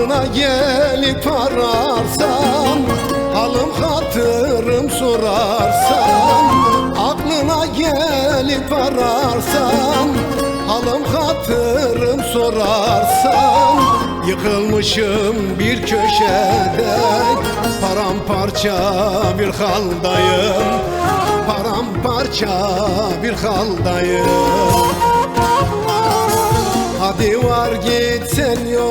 Aklına gelip ararsan Halım hatırım sorarsan Aklına gelip ararsan Halım hatırım sorarsan Yıkılmışım bir köşede Paramparça bir haldayım Paramparça bir haldayım. Hadi var git sen Bir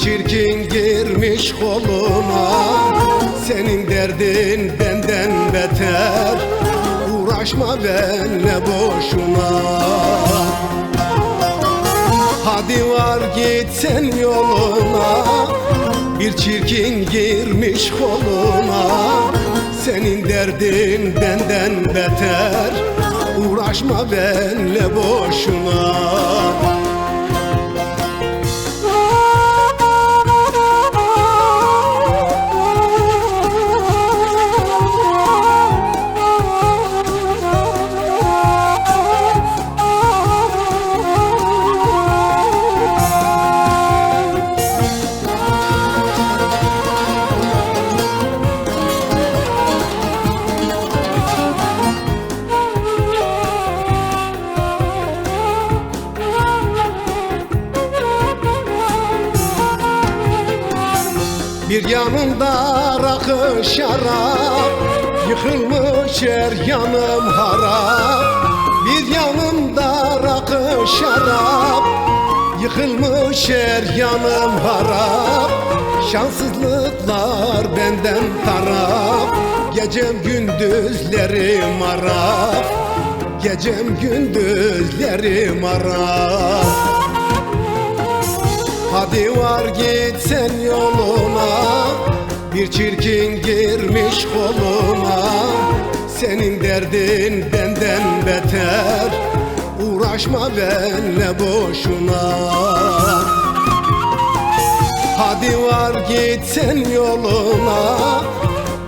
çirkin girmiş koluna. Senin derdin benden beter. Uğraşma benle boşuna. Hadi var git sen yoluna. Bir çirkin girmiş koluna. Senin derdin benden beter. Uğraşma benle boşuna Bir yanımda rakı şarap Yıkılmış her yanım harap. Bir yanımda rakı şarap Yıkılmış her yanım harap. Şanssızlıklar benden taraf Gecem gündüzlerim araf Gecem gündüzlerim araf Hadi var git sen yoluna Bir çirkin girmiş koluna. Senin derdin benden beter Uğraşma benle boşuna. Hadi var git sen yoluna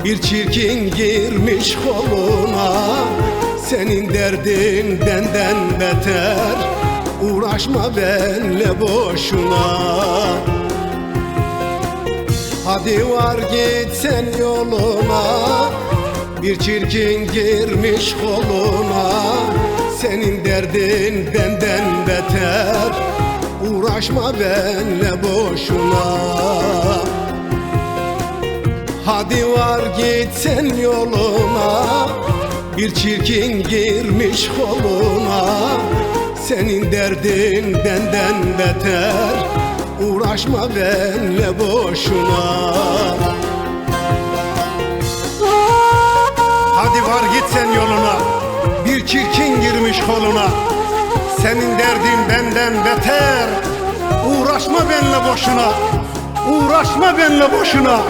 Bir çirkin girmiş koluna. Senin derdin benden beter Uğraşma benle boşuna. Hadi var git sen yoluna Bir çirkin girmiş koluna. Senin derdin benden beter Uğraşma benle boşuna. Hadi var git sen yoluna Bir çirkin girmiş koluna Senin derdin benden beter. Uğraşma benle boşuna. Hadi var git sen yoluna. Bir çirkin girmiş koluna. Senin derdin benden beter. Uğraşma benle boşuna. Uğraşma benle boşuna